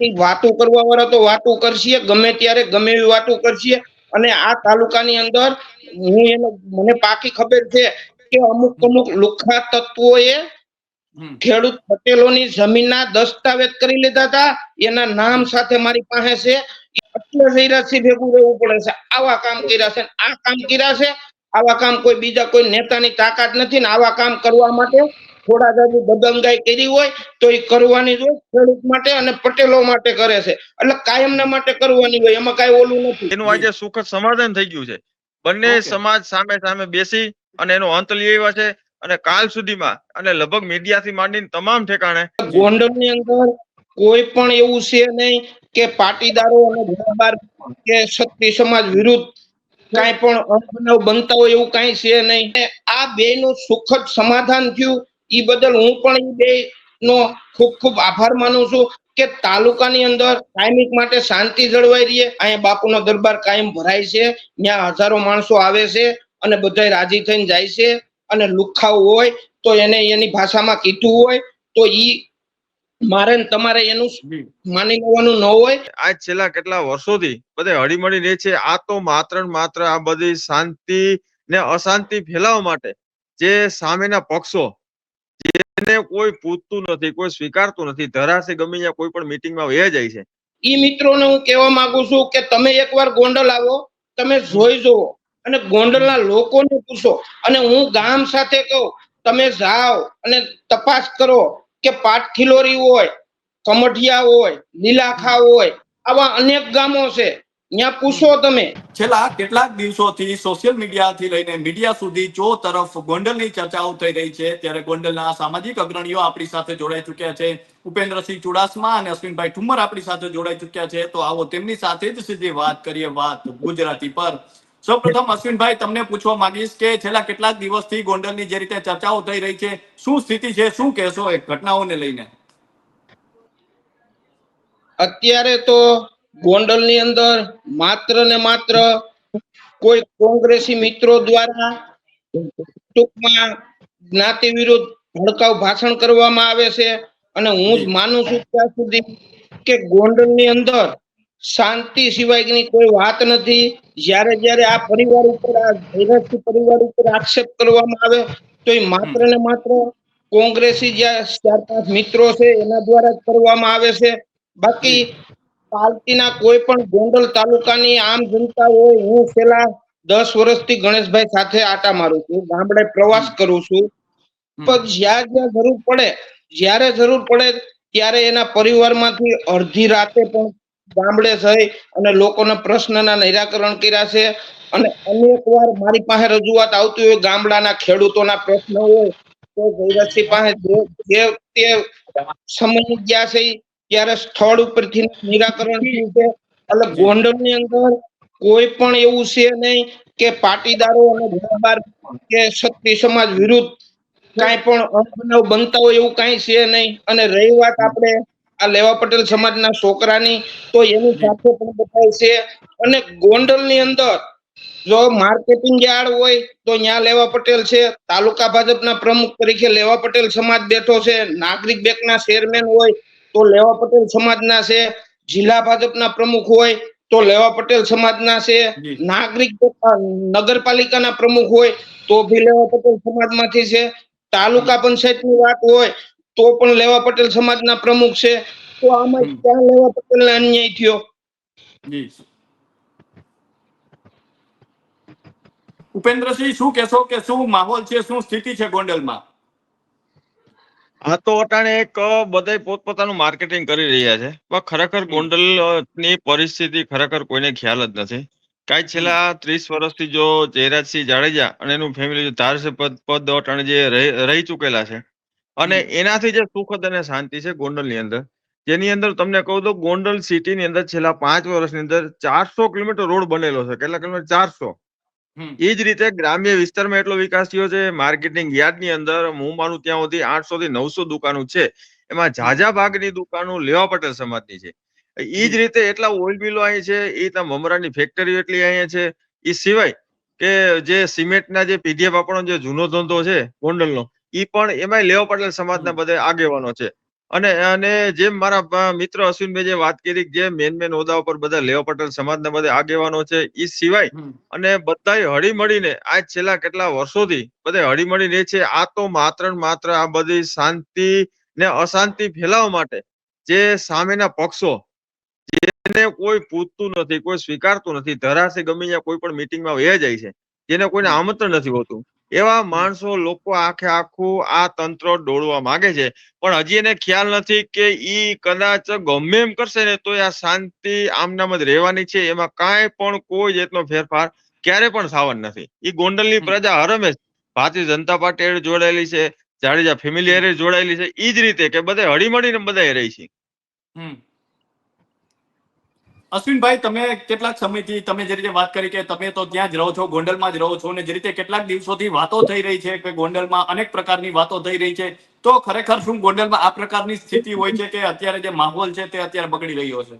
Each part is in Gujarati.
વાતો કરવા વાળા તો વાતો કરશે ગમે ત્યારે ગમે એવી વાતો કરશે. અને આ તાલુકાની અંદર હું એને મને પાકી ખબર છે કે અમુક અમુક લુખા તત્વોએ. ખેડૂત પટેલોની જમીનના દસ્તાવેજ કરી લીધા હતા. એના નામ સાથે મારી પાસે છે. એટલે જયરાજસિંહ ભેગું રહેવું પડે છે. આવા કામ કર્યા છે આ કામ કર્યા છે. આવા કામ કોઈ બીજા કોઈ નેતાની તાકાત નથી ને આવા કામ કરવા માટે થોડા જાજુ બદંગાઈ કરી હોય તો એ કરવાની જ હોય ખેડૂત માટે અને પટેલો માટે કરે છે. એટલે કાયમના માટે કરવાની હોય એમાં કઈ ઓલું નથી. એનું આજે સુખદ સમાધાન થઈ ગયું છે. બંને સમાજ સામે સામે બેસી અને એનો અંત લઈ આવ્યા છે અને કાલ સુધીમાં અને લગભગ મીડિયાથી માંડીને તમામ ઠેકાણે ગોંડલની અંદર કોઈ પણ એવું છે નહીં કે પાટીદારો અને દરબાર કે ક્ષત્રિય સમાજ વિરુદ્ધ કાંઈ પણ અનબનાવ બનતા હોય એવું કાંઈ છે નહીં. આ આ બેયનું સુખદ સમાધાન થયું. ઈ બદલ હું પણ ઈ બે નો ખૂબ ખૂબ આભાર માનું છું કે તાલુકાની અંદર કાયમિક માટે શાંતિ જળવાઈ રહી. અહીંયા બાપુનો દરબાર કાયમ ભરાય છે. ત્યાં હજારો માણસો આવે છે અને બધા રાજી થઈને જાય છે. અને લુખ્ખાઓ હોય તો એને એની ભાષામાં કીધું હોય તો ઈ મારે ને તમારે એનું માની લેવાનું ન હોય. આ છેલ્લા કેટલા વર્ષોથી બધા હળીમળી રહે છે. આ તો માત્ર ને માત્ર આ બધી શાંતિ ને અશાંતિ ફેલાવવા માટે જે સામેના પક્ષો જેને કોઈ પૂછતું નથી, કોઈ સ્વીકારતું નથી, ધરાશે ગમે ત્યાં કોઈ પણ મીટિંગમાં વહી જાય છે. ઈ મિત્રોને હું કહેવા માંગુ છું કે તમે એકવાર ગોંડલ આવો, તમે જોઈ જુઓ અને ગોંડલના લોકોને પૂછો. અને હું ગામ સાથે કહું, તમે જાઓ અને તપાસ કરો કે પાટખીલોરી હોય કમઠિયા હોય, લીલાખા હોય, આવા અનેક ગામો છે. ત્યાં પૂછો તમે. છેલ્લા કેટલાક દિવસોથી સોશિયલ મીડિયાથી લઈને મીડિયા સુધી ચો તરફ ગોંડલની ચર્ચાઓ થઈ રહી છે ત્યારે ગોંડલના સામાજિક અગ્રણીઓ આપણી સાથે જોડાઈ ચૂક્યા છે. ઉપેન્દ્રસિંહ ચુડાસમા અને અશ્વિનભાઈ ઠુમર આપણી સાથે જોડાઈ ચૂક્યા છે. તો આવો તેમની સાથે જ સીધી વાત કરીએ વાત ગુજરાતી પર. સૌપ્રથમ અશ્વિનભાઈ તમને પૂછવા માંગીશ કે છેલ્લા કેટલાક દિવસથી ગોંડલની જે રીતે ચર્ચાઓ થઈ રહી છે શું સ્થિતિ છે શું કહેશો એ ઘટનાઓને લઈને? અત્યારે તો ગોંડલની અંદર માત્ર ને માત્ર કોઈ કોંગ્રેસી મિત્રો દ્વારા ટૂંકમાં જ્ઞાતિ વિરુદ્ધ ભડકાઉ ભાષણ કરવામાં આવે છે. અને હું જ માનું છું ત્યાં સુધી કે ગોંડલની અંદર શાંતિ સિવાયની કોઈ વાત નથી. જ્યારે જ્યારે આ પરિવાર ઉપર, આ પરિવાર ઉપર આક્ષેપ કરવામાં આવે, તો એ માત્ર ને માત્ર કોંગ્રેસી જ્યાં ચાર પાંચ મિત્રો છે, એના દ્વારા જ કરવામાં આવે છે. બાકી પાર્ટીના કોઈ પણ ગોંડલ તાલુકાની આમ જનતા હોય હું છેલ્લા દસ વર્ષથી ગણેશભાઈ સાથે આટા મારું છું ગામડે પ્રવાસ કરું છું. પણ જ્યાં જ્યાં જરૂર પડે જ્યારે જરૂર પડે ત્યારે એના પરિવારમાંથી અડધી રાતે પણ ગામડે જઈ અને લોકોના પ્રશ્નના નિરાકરણ કર્યા છે. અને અનેક વાર મારી પાસે રજૂઆત આવતી હોય ગામડાના ખેડૂતોના પ્રશ્ન હોય તો ભૈરવસિંહ પાસે જે તે સમય ગયા છે ત્યારે સ્થળ ઉપરથી નિરાકરણ એટલે ગોંડલની અંદર કોઈ પણ એવું છે નહીં કે પાટીદારો અને કે ક્ષત્રિય સમાજ વિરુદ્ધ કાંઈ પણ અનબનાવ બનતા હોય એવું કાંઈ છે નહીં. અને રહી વાત આપણે આ લેવા પટેલ સમાજના છોકરાની, તો એની સાથે પણ બતાવે છે. અને ગોંડલની અંદર જો માર્કેટિંગ યાર્ડ હોય, તો ત્યાં લેવા પટેલ છે. તાલુકા ભાજપના પ્રમુખ તરીકે લેવા પટેલ સમાજ બેઠો છે. નાગરિક બેંકના ચેરમેન હોય તો લેવા પટેલ સમાજના છે. જિલ્લા ભાજપના પ્રમુખ હોય તો લેવા પટેલ સમાજના છે. નાગરિક નગરપાલિકાના પ્રમુખ હોય તો ભી લેવા પટેલ સમાજમાંથી છે. તાલુકા પંચાયતની વાત હોય તો પણ લેવા પટેલ સમાજના પ્રમુખ છે. તો આમાં. ક્યાં લેવા પટેલને અન્યાય થયો? ઉપેન્દ્રસિંહ શું કહેશો કે શું માહોલ છે શું સ્થિતિ છે ગોંડલમાં? આ તો અટાણે એક બધે પોતપોતાનું માર્કેટિંગ કરી રહ્યા છે. પણ ખરેખર ગોંડલની પરિસ્થિતિ ખરેખર કોઈને ખ્યાલ જ નથી. કાંઈ છેલ્લા ત્રીસ વર્ષથી જો જયરાજસિંહ જાડેજા અને એનું ફેમિલી ધારાસભ્ય પદ પદ અટાણે જે રહી ચૂકેલા છે. અને એનાથી જે સુખદ અને શાંતિ છે ગોંડલની અંદર જેની અંદર તમને કહું તો ગોંડલ સિટીની અંદર છેલ્લા પાંચ વર્ષની અંદર ચારસો કિલોમીટર રોડ બનેલો છે. કેટલા કિલોમીટર? ચારસો. એ જ રીતે ગ્રામ્ય વિસ્તારમાં એટલો વિકાસ થયો છે માર્કેટિંગ યાર્ડની અંદર હું માનું ત્યાં સુધી આઠસો થી નવસો દુકાનો છે. એમાં ઝાઝા ભાગની દુકાનો લેવા પટેલ સમાજની છે. એ જ રીતે એટલા ઓઇલ મિલો અહીં છે એ ત્યાં મમરાની ફેક્ટરીઓ એટલી અહીંયા છે. એ સિવાય કે જે સિમેન્ટના જે પીડીએફ આપણો જે જૂનો ધંધો છે ગોંડલનો એ પણ એમાં લેવા પટેલ સમાજના બધા આગેવાનો છે. અને અને જેમ મારા મિત્ર અશ્વિનભાઈ જે વાત કરી જે મેન મેન હોદ્દા ઉપર બધા લેવા પટેલ સમાજના બધા આગેવાનો છે એ સિવાય અને બધાય હળી મળીને આ છેલ્લા કેટલા વર્ષોથી બધા હળી મળીને છે આ તો માત્ર ને માત્ર આ બધી શાંતિ ને અશાંતિ ફેલાવવા માટે જે સામેના પક્ષો જેને કોઈ પૂછતું નથી કોઈ સ્વીકારતું નથી ધરાશે ગમે ત્યાં કોઈ પણ મિટિંગમાં વહી જાય છે જેને કોઈને આમંત્રણ નથી હોતું. એવા માણસો લોકો આખે આખું આ તંત્ર દોડવા માંગે છે. પણ હજી એને ખ્યાલ નથી કે ઈ કદાચ ગમે એમ કરશે ને તો આ શાંતિ આમનામ જ રહેવાની છે. એમાં કાંઈ પણ કોઈ જાતનો ફેરફાર ક્યારે પણ થવાનો નથી. ઈ ગોંડલની. પ્રજા હરમેશ ભારતીય જનતા પાર્ટી હારે જોડાયેલી છે જાડેજા ફેમિલી હારે જોડાયેલી છે. ઈ જ રીતે કે બધે હળીમળીને બધા રહી છે. હમ. અશ્વિનભાઈ, તમે કેટલાક સમયથી તમે જે રીતે વાત કરી કે તમે તો ત્યાં જ રહો છો, ગોંડલમાં જ રહો છો અને જે રીતે કેટલાક દિવસોથી વાતો થઈ રહી છે કે ગોંડલમાં અનેક પ્રકારની વાતો થઈ રહી છે, તો ખરેખર શું ગોંડલમાં આ પ્રકારની સ્થિતિ હોય છે કે અત્યારે જે માહોલ છે તે અત્યારે બગડી રહ્યો છે?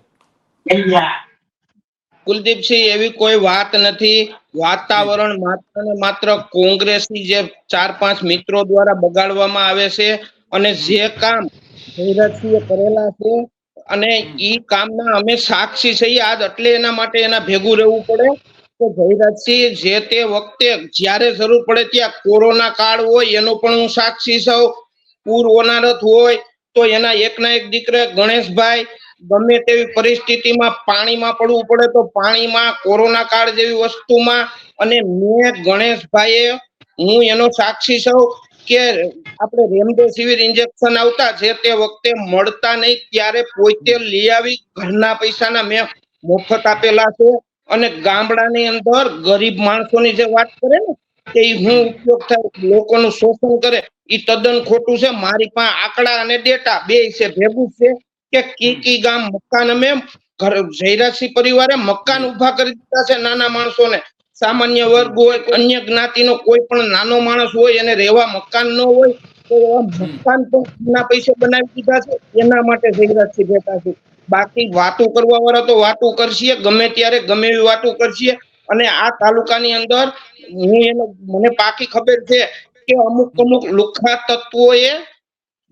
કુલદીપસિંહ, એવી કોઈ વાત નથી. વાતાવરણ માત્ર ને માત્ર કોંગ્રેસની જે ચાર પાંચ મિત્રો દ્વારા બગાડવામાં આવે છે અને જે કામ ધીરજસિંહે કરેલા છે અને ઈ કામના અમે સાક્ષી છીએ આજ એટલે એના માટે એના ભેગું રહેવું પડે કે જયરાજસિંહ જે તે વખતે જ્યારે જરૂર પડે ત્યાં કોરોના કાળ હોય એનો પણ હું સાક્ષી છું. પૂર ઓનારત હોય તો એના એકના એક દીકરે ગણેશભાઈ ગમે તેવી પરિસ્થિતિમાં પાણીમાં પડવું પડે તો પાણીમાં કોરોના કાળ જેવી વસ્તુમાં અને મેં ગણેશભાઈએ હું એનો સાક્ષી છું. કે આપણે રેમડેસિવિર ઇન્જેક્શન આવતા છે તે વખતે મળતા નહીં, ત્યારે પોતે લઈ આવી, ઘરના પૈસાના મેં મફત આપેલા છે. અને ગામડાની અંદર ગરીબ માણસોની જે વાત કરે ને, કે હું ઉપયોગ થાય, લોકોનું શોષણ કરે એ તદ્દન ખોટું છે. મારી પાસે આંકડા અને ડેટા બે છે ભેગું છે કે કી કી ગામ મકાન અમે જયરાજસિંહ પરિવારે મકાન ઊભા કરી દીધા છે નાના માણસોને. સામાન્ય વર્ગ હોય અન્ય જ્ઞાતિનો કોઈ પણ નાનો માણસ હોય એને રહેવા મકાન ન હોય તો એવા મકાન પણ પૈસે બનાવી દીધા છે એના માટે જયરાજસિંહ બેઠા છે બાકી વાતો કરવા વાળા તો વાતો કરશે ગમે ત્યારે ગમે એવી વાતો કરશે અને આ તાલુકાની અંદર હું એને મને પાકી ખબર છે કે અમુક અમુક તત્વોએ હમ.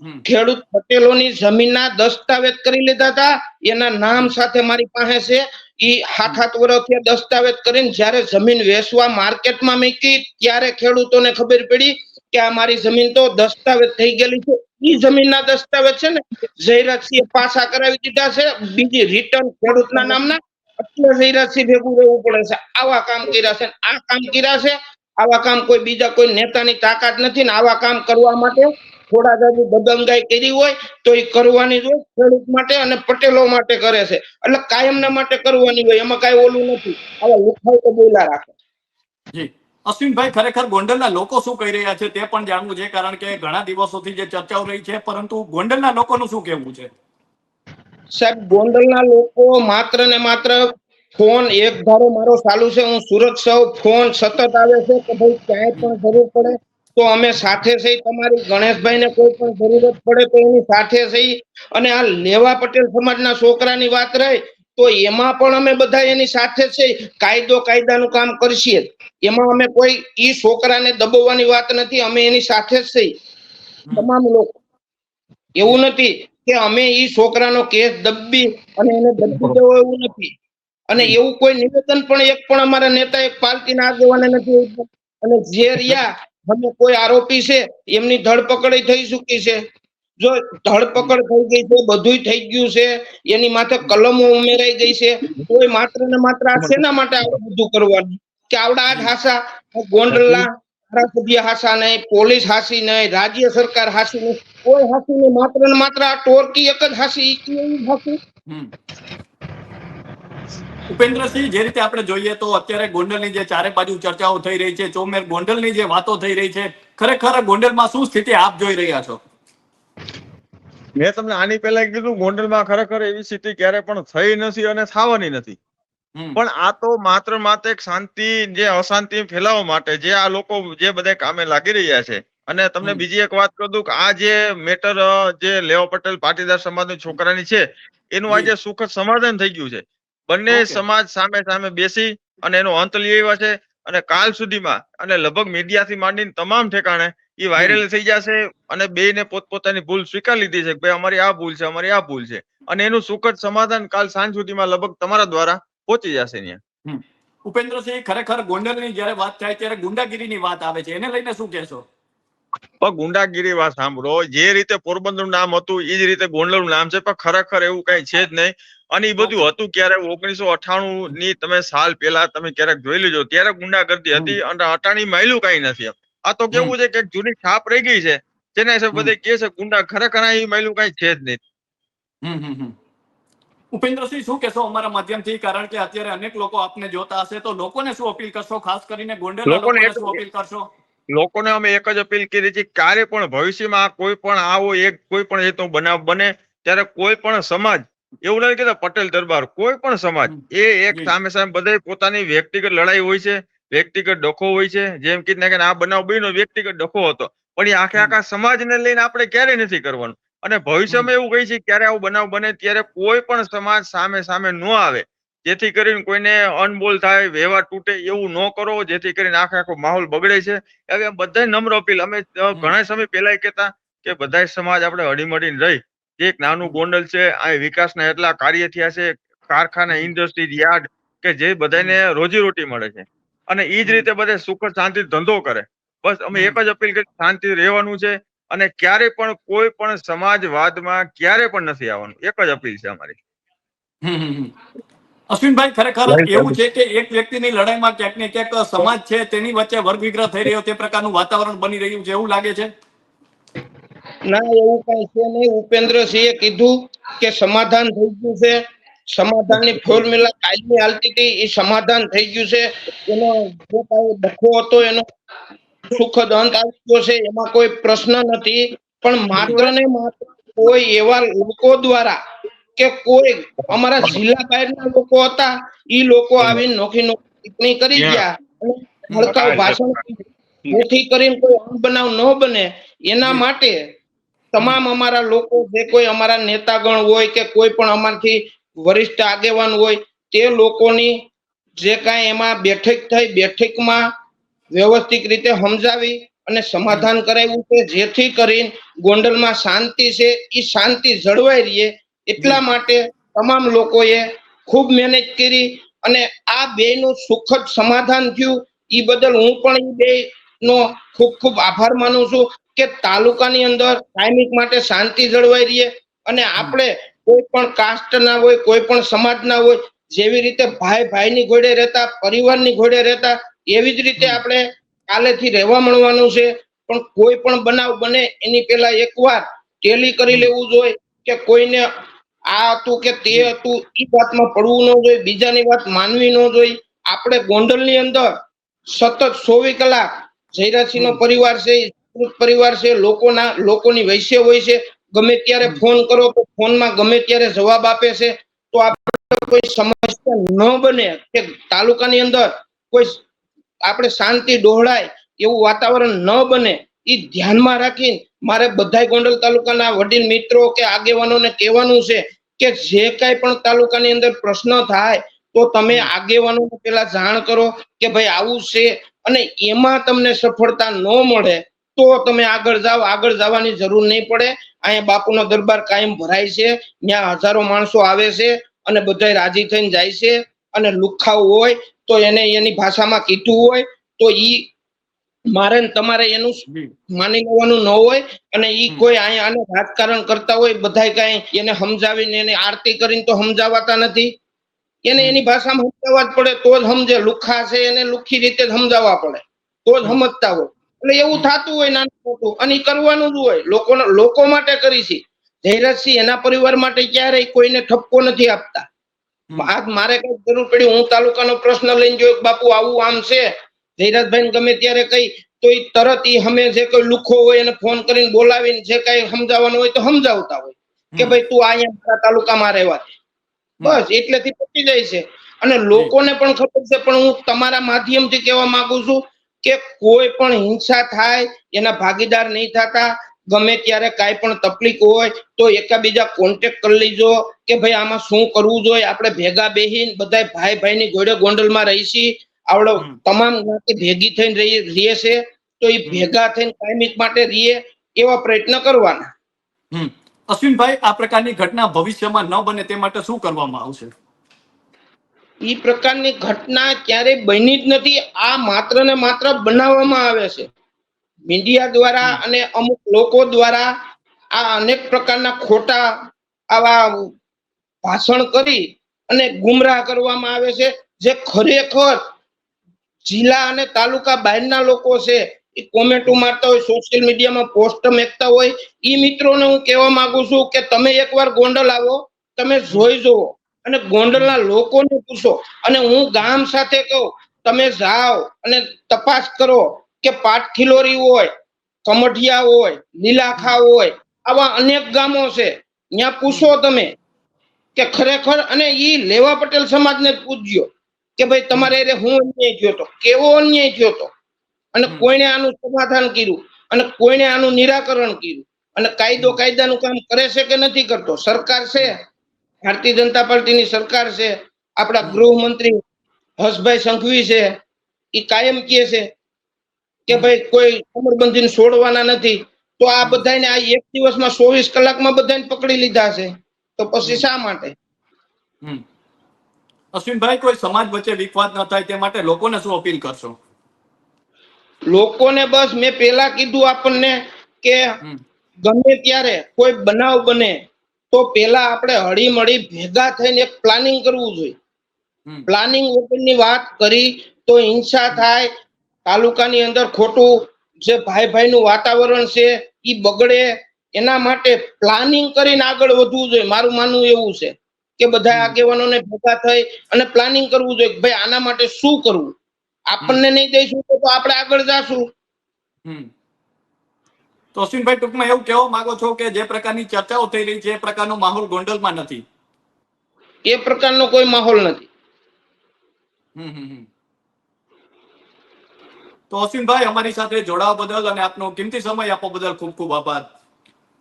ખેડૂત પટેલોની જમીનના દસ્તાવેજ કરી લીધા હતા. એના નામ સાથે મારી પાસે છે. ઈ હાથ હાથ વર્ષથી દસ્તાવેજ કરીને જ્યારે જમીન વેચવા માર્કેટમાં મૂકી ત્યારે ખેડૂતોને ખબર પડી કે આ મારી જમીન તો દસ્તાવેજ થઈ ગયેલી છે. ઈ જમીનના દસ્તાવેજ છે ને જયરાજસિંહ પાછા કરાવી દીધા છે. બીજી રિટર્ન ખેડૂતના નામના. એટલે જયરાજસિંહ ભેગું રહેવું પડે છે. આવા કામ કર્યા છે. આ કામ કર્યા છે. આવા કામ કોઈ બીજા કોઈ નેતાની તાકાત નથી ને આવા કામ કરવા માટે થોડા જાજુ દબંગાઈ કરી હોય તો એ કરવાની જ હોય ખેડૂત માટે અને પટેલો માટે કરે છે. એટલે કાયમના માટે કરવાની હોય એમાં કાંઈ ઓલું નથી. આવા લુખાઈ તો બોલા રાખે. જી. અશ્વિનભાઈ ખરેખર ગોંડલના લોકો શું કહી રહ્યા છે તે પણ જાણવું છે કારણ કે ઘણા દિવસોથી જે ચર્ચાઓ રહી છે પરંતુ ગોંડલના લોકોનું શું કહેવું છે? સાહેબ ગોંડલના લોકો માત્ર ને માત્ર ફોન એક ધારો મારો ચાલુ છે હું સુરત સૌ ફોન સતત આવે છે કે ભાઈ ક્યાંય પણ જરૂર પડે તો અમે સાથે સહી તમારી ગણેશભાઈને કોઈ પણ જરૂરત પડે તો એની સાથે સહી. અને આ લેવા પટેલ સમાજના છોકરાની વાત રહી, તો એમાં પણ અમે બધા એની સાથે છે કાયદો કાયદાનું કામ કરશીએ. એમાં અમે કોઈ ઈ છોકરાને દબાવવાની વાત નથી, અમે એની સાથે જ છીએ તમામ લોકો. એવું નથી કે અમે ઈ છોકરાનો કેસ દબી અને એને દબી દેવો એવું નથી. અને એવું કોઈ નિવેદન પણ એક પણ અમારા નેતા એક પાર્ટીના આગેવાને નથી. અને જે રહ્યા અમે કોઈ આરોપી છે, એમની ધરપકડ થઈ ચૂકી છે. જો ધરપકડ થઈ ગઈ છે બધું થઈ ગયું છે, એની માથે કલમો ઉમેરાઈ ગઈ છે, કોઈ માત્ર ને માત્ર આ શેના માટે આવું બધું કરવાનું? કે આવડા આજ હાસા? ગોંડલના ધારાસભ્ય હાસા નહીં, પોલીસ હાસી નહીં, રાજ્ય સરકાર હાસી નહીં. કોઈ હાસી નહીં, માત્ર ને માત્ર આ ટોરકી એક જ હાસી હાસી. ઉપેન્દ્રસિંહ જે રીતે આપણે જોઈએ તો અત્યારે ગોંડલની જે ચારે બાજુ ચર્ચાઓ થઈ રહી છે ચોમેર ગોંડલની જે વાતો થઈ રહી છે ખરેખર ગોંડલમાં શું સ્થિતિ આપ જોઈ રહ્યા છો? મેં તમને આની પહેલા કીધું ગોંડલમાં ખરેખર એવી સ્થિતિ ક્યારે પણ થઈ નથી અને થવાની નથી. પણ આ તો માત્ર માત્ર એક શાંતિ જે અશાંતિ ફેલાવવા માટે જે આ લોકો જે બધા કામે લાગી રહ્યા છે. અને તમને બીજી એક વાત કહું કે આ જે મેટર જે લેવા પટેલ પાટીદાર સમાજની છોકરાની છે એનું આજે સુખદ સમાધાન થઈ ગયું છે. બંને સમાજ સામે સામે બેસી અને એનો અંત લઈ આવ્યા છે અને કાલ સુધીમાં અને લગભગ મીડિયાથી માંડીને તમામ ઠેકાણે એ વાયરલ થઈ જશે અને બેયને પોતપોતાની ભૂલ સ્વીકાર લીધી છે કે ભાઈ અમારી આ ભૂલ છે અમારી આ ભૂલ છે. અને એનું સુખદ સમાધાન કાલ સાંજ સુધીમાં લગભગ તમારા દ્વારા પહોંચી જશે ત્યાં ઉપેન્દ્રસિંહ ખરેખર ગોંડલની જયારે વાત થાય ત્યારે ગુંડાગીરીની વાત આવે છે. એને લઈને શું કહેશો? પણ ગુંડાગીરી વાત સાંભળો જે રીતે પોરબંદર નામ હતું એ જ રીતે ગોંડલનું નામ છે પણ ખરેખર એવું કઈ છે જ નહીં. અને એ બધું હતું ક્યારે? ઓગણીસો અઠાણું ની તમે સાલ પેલા તમે ક્યારેક જોઈ લેજો. ત્યારે ગુંડાગર્દી હતી અને અટાણી માયલું કઈ નથી આ તો કેવું છે કે જૂની છાપ રહી ગઈ છે તેના હિસાબે બધે કે છે ગુંડા ખરેખર આ માયલું કઈ છે જ નહીં. ઉપેન્દ્રસિંહ શું કહેશો અમારા માધ્યમથી? કારણ કે અત્યારે અનેક લોકો આપને જોતા હશે તો લોકોને શું અપીલ કરશો? ખાસ કરીને ગોંડલ લોકોને શું અપીલ કરશો? લોકોને અમે એક જ અપીલ કરી છે ક્યારે પણ ભવિષ્યમાં કોઈ પણ આવો એક કોઈ પણ રીતનો બનાવ બને ત્યારે કોઈ પણ સમાજ એવું નથી કેતા પટેલ દરબાર કોઈ પણ સમાજ એ એક સામે સામે બધાય પોતાની વ્યક્તિગત લડાઈ હોય છે વ્યક્તિગત ડખો હોય છે જેમ કીધું કે આ બનાવ બન્યો વ્યક્તિગત ડખો હતો પણ એ આખે આખા સમાજને લઈને આપણે ક્યારેય નથી કરવાનું? અને ભવિષ્યમાં એવું કહી છે ક્યારે આવો બનાવ બને ત્યારે કોઈ પણ સમાજ સામે સામે ન આવે. જેથી કરીને કોઈને અનબોલ થાય વ્યવહાર તૂટે એવું ન કરો જેથી કરીને આખે આખો માહોલ બગડે છે. હવે બધા નમ્ર અપીલ અમે ઘણા સમય પહેલા કહેતા કે બધાય સમાજ આપણે હળીમળીને રહી. જે એક નાનું ગોંડલ છે આ વિકાસના એટલા કાર્ય થયા છે કારખાના ઇન્ડસ્ટ્રી યાર્ડ કે જે બધાને રોજીરોટી મળે છે. અને એ જ રીતે બધા સુખ શાંતિ ધંધો કરે. બસ અમે એક જ અપીલ કરી શાંતિ રહેવાનું છે અને ક્યારે પણ કોઈ પણ સમાજવાદમાં ક્યારે પણ નથી આવવાનું. એક જ અપીલ છે અમારી. અશ્વિનભાઈ ખરેખર એવું છે કે એક વ્યક્તિની લડાઈમાં ક્યાંક ને ક્યાંક સમાજ છે તેની વચ્ચે વર્ગ વિગ્રહ થઈ રહ્યો તે પ્રકારનું વાતાવરણ બની રહ્યું છે એવું લાગે છે? ના એવું કઈ છે નહીં. ઉપેન્દ્રસિંહે કીધું કે સમાધાન થઈ ગયું છે. સમાધાનની ફોર્મ્યુલા કાયમી હાલતી હતી. એ સમાધાન થઈ ગયું છે. એનો જે કાંઈ ડખો હતો એનો સુખદ અંત આવી ગયો છે. એમાં કોઈ પ્રશ્ન નથી. પણ માત્ર ને માત્ર કોઈ એવા લોકો દ્વારા કે કોઈ અમારા જિલ્લા બહારના લોકો હતા એ લોકો આવીને નોખી નોખી ટિપ્પણી કરી ગયા ભડકાઉ ભાષણ જેથી કરીને કોઈ અણબનાવ ન બને. એના માટે તમામ અમારા લોકો જે કોઈ અમારા નેતાગણ હોય કે કોઈ પણ અમારથી વરિષ્ઠ આગેવાન હોય તે લોકોની જે કાંઈ એમાં બેઠક થઈ બેઠકમાં વ્યવસ્થિત રીતે સમજાવી અને સમાધાન કરાવ્યું છે. જેથી કરીને ગોંડલમાં શાંતિ છે. એ શાંતિ જળવાઈ રહે એટલા માટે તમામ લોકોએ ખૂબ મહેનત કરી અને આ બેયનું સુખદ સમાધાન થયું. એ બદલ હું પણ એ બે નો ખૂબ ખૂબ આભાર માનું છું કે તાલુકાની અંદર કાયમિક માટે શાંતિ જળવાઈ રહીએ અને આપણે કોઈ પણ કાસ્ટ ના હોય, કોઈ પણ સમાજ ના હોય, જેવી રીતે ભાઈ ભાઈની ઘોડે રહેતા, પરિવારની ઘોડે રહેતા, એવી જ રીતે આપણે કાલેથી રહેવા મળવાનું છે. પણ કોઈ પણ બનાવ બને એની પહેલા એકવાર ટેલી કરી લેવું જોઈએ કે કોઈને આ હતું કે તે હતું એ વાતમાં પડવું ન જોઈએ બીજાની વાત માનવી ન જોઈએ. આપણે ગોંડલની અંદર સતત ચોવીસ કલાક જયરાજસિંહ નો પરિવાર છે પરિવાર છે લોકોના લોકોની વૈશ્ય હોય છે. ગમે ત્યારે ફોન કરો તો ફોનમાં ગમે ત્યારે જવાબ આપે છે. તો આપણે કોઈ સમસ્યા ન બને કે તાલુકાની અંદર કોઈ આપણે શાંતિ ડોહળાય એવું વાતાવરણ ન બને એ ધ્યાનમાં રાખીને મારે બધા ગોંડલ તાલુકાના વડીલ મિત્રો કે આગેવાનોને કહેવાનું છે કે જે કાંઈ પણ તાલુકાની અંદર પ્રશ્ન થાય તો તમે આગેવાનોને પેલા જાણ કરો કે ભાઈ આવું છે અને એમાં તમને સફળતા ન મળે તો તમે આગળ જાઓ. આગળ જવાની જરૂર નહીં પડે. અહીંયા બાપુનો દરબાર કાયમ ભરાય છે. ત્યાં હજારો માણસો આવે છે અને બધા રાજી થઈને જાય છે. અને લુખાવ હોય તો એને એની ભાષામાં કીધું હોય તો ઈ મારે તમારે એનું માની લેવાનું ન હોય અને ઈ કોઈ અહીંયા આને રાજકારણ કરતા હોય બધાય કઈ એને સમજાવીને એને આરતી કરીને તો સમજાવતા નથી. એને એની ભાષામાં સમજાવવા જ પડે તો જ સમજે લુખા છે એને લુખી રીતે જ સમજાવવા પડે તો જ સમજતા હોય. એટલે એવું થતું હોય નાનું મોટું અને કરવાનું જ હોય. લોકો લોકો માટે કરી છે. જયરાજસિંહ એના પરિવાર માટે ક્યારેય કોઈને ઠપકો નથી આપતા. આજ મારે કઈ જરૂર પડી હું તાલુકાનો પ્રશ્ન લઈને જોયો બાપુ આવું આમ છે જયરાજભાઈ ગમે ત્યારે કઈ તો એ તરત એ અમે જે કોઈ લુખો હોય એને ફોન કરીને બોલાવીને જે કઈ સમજાવવાનું હોય તો સમજાવતા હોય. કે ભાઈ તું અહીંયા તાલુકામાં રહેવા. બસ એટલેથી પતી જાય છે. અને લોકોને પણ ખબર છે પણ હું તમારા માધ્યમથી કહેવા માંગુ છું કે કોઈ પણ હિંસા થાય એના ભાગીદાર નહીં થતા ગમે ત્યારે કાંઈ પણ તકલીફ હોય તો એકાબીજા કોન્ટેક્ટ કરી લીજો કે ભાઈ આમાં શું કરવું જોઈએ? આપણે ભેગા બેહીને બધા ભાઈ ભાઈની ગોડે ગોંડલમાં રહીશી આવડો તમામ જ્ઞાતિ ભેગી થઈને રહી રહીએ છે તો એ ભેગા થઈને કાયમિક માટે રહીએ એવા પ્રયત્ન કરવાના. અશ્વિનભાઈ આ પ્રકારની ઘટના ભવિષ્યમાં ન બને તે માટે શું કરવામાં આવશે? એ પ્રકારની ઘટના ક્યારે બની જ નથી આ માત્ર ને માત્ર બનાવવામાં આવે છે. મીડિયા દ્વારા અને અમુક લોકો દ્વારા આ અનેક પ્રકારના ખોટા આવા ભાષણ કરી અને ગુમરાહ કરવામાં આવે છે જે ખરેખર જિલ્લા અને તાલુકા બહારના લોકો છે, એ કોમેન્ટો મારતા હોય સોશિયલ મીડિયામાં પોસ્ટ મેકતા હોય એ મિત્રોને હું કહેવા માંગુ છું કે તમે એકવાર ગોંડલ આવો, તમે જોઈ જુઓ અને ગોંડલના લોકોને પૂછો. અને હું ગામ સાથે કહું, તમે જાઓ અને તપાસ કરો કે પાટખીલોરી હોય, કમઠિયા હોય લીલાખા હોય, આવા અનેક ગામો છે. ત્યાં પૂછો તમે કે ખરેખર, અને એ લેવા પટેલ સમાજને પૂછજો. કે ભાઈ તમારે અરે હું અન્યાય થયો હતો કેવો અન્યાય થયો હતો અને કોઈને આનું સમાધાન કર્યું? અને કોઈને આનું નિરાકરણ કર્યું? અને કાયદો કાયદાનું કામ કરે છે કે નથી કરતો? સરકાર છે. ભારતીય જનતા પાર્ટીની સરકાર છે. આપણા ગૃહમંત્રી હર્ષભાઈ સંઘવી છે. એ કાયમ કહે છે કે ભાઈ કોઈ કમરબંધીને છોડવાના નથી. તો આ બધાને આ એક દિવસમાં ચોવીસ કલાકમાં બધાને પકડી લીધા છે. તો પછી શા માટે? હમ. અશ્વિનભાઈ કોઈ સમાજ વચ્ચે વિખવાદ ન થાય તે માટે લોકોને શું અપીલ કરશો? લોકોને બસ મેં પેલા કીધું આપણને કે ગમે ત્યારે કોઈ બનાવ બને તો પેલા આપણે હળી મળી ભેગા થઈને એક પ્લાનિંગ કરવું જોઈએ. પ્લાનિંગ વગરની વાત કરી તો હિંસા થાય તાલુકાની અંદર ખોટું જે ભાઈ ભાઈનું વાતાવરણ છે એ બગડે એના માટે પ્લાનિંગ કરીને આગળ વધવું જોઈએ. મારું માનવું એવું છે. કે બધા આગેવાનોને ભેગા થઈ અને પ્લાનિંગ કરવું જોઈએ ભાઈ આના માટે શું કરવું? આપણને નહીં દઈશું તો આપણે આગળ જાશું. હમ. તો અશ્વિનભાઈ ટૂંકમાં એવું કહેવા માંગો છો કે જે પ્રકારની ચર્ચાઓ થઈ રહી છે એ પ્રકારનો માહોલ ગોંડલમાં નથી? એ પ્રકારનો કોઈ માહોલ નથી. હમ હમ હમ. તો અશ્વિનભાઈ અમારી સાથે જોડાવા બદલ અને આપનો કિંમતી સમય આપવા બદલ ખૂબ ખૂબ આભાર.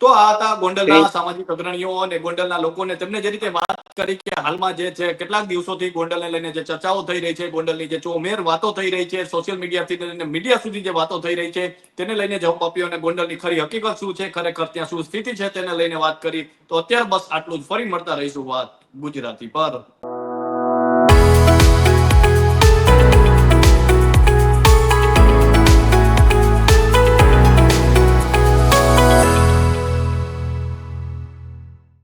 તો આ હતા ગોંડલના સામાજિક અગ્રણીઓ અને ગોંડલના લોકોને તેમને જે રીતે વાત કરી કે હાલમાં જે છે કેટલાક દિવસોથી ગોંડલને લઈને જે ચર્ચાઓ થઈ રહી છે ગોંડલની જે ચોમેર વાતો થઈ રહી છે સોશિયલ મીડિયાથી લઈને મીડિયા સુધી જે વાતો થઈ રહી છે તેને લઈને જવાબ આપ્યો અને ગોંડલની ખરી હકીકત શું છે ખરેખર ત્યાં શું સ્થિતિ છે તેને લઈને વાત કરી. તો અત્યારે બસ આટલું જ. ફરી મળતા રહીશું વાત ગુજરાતી પર.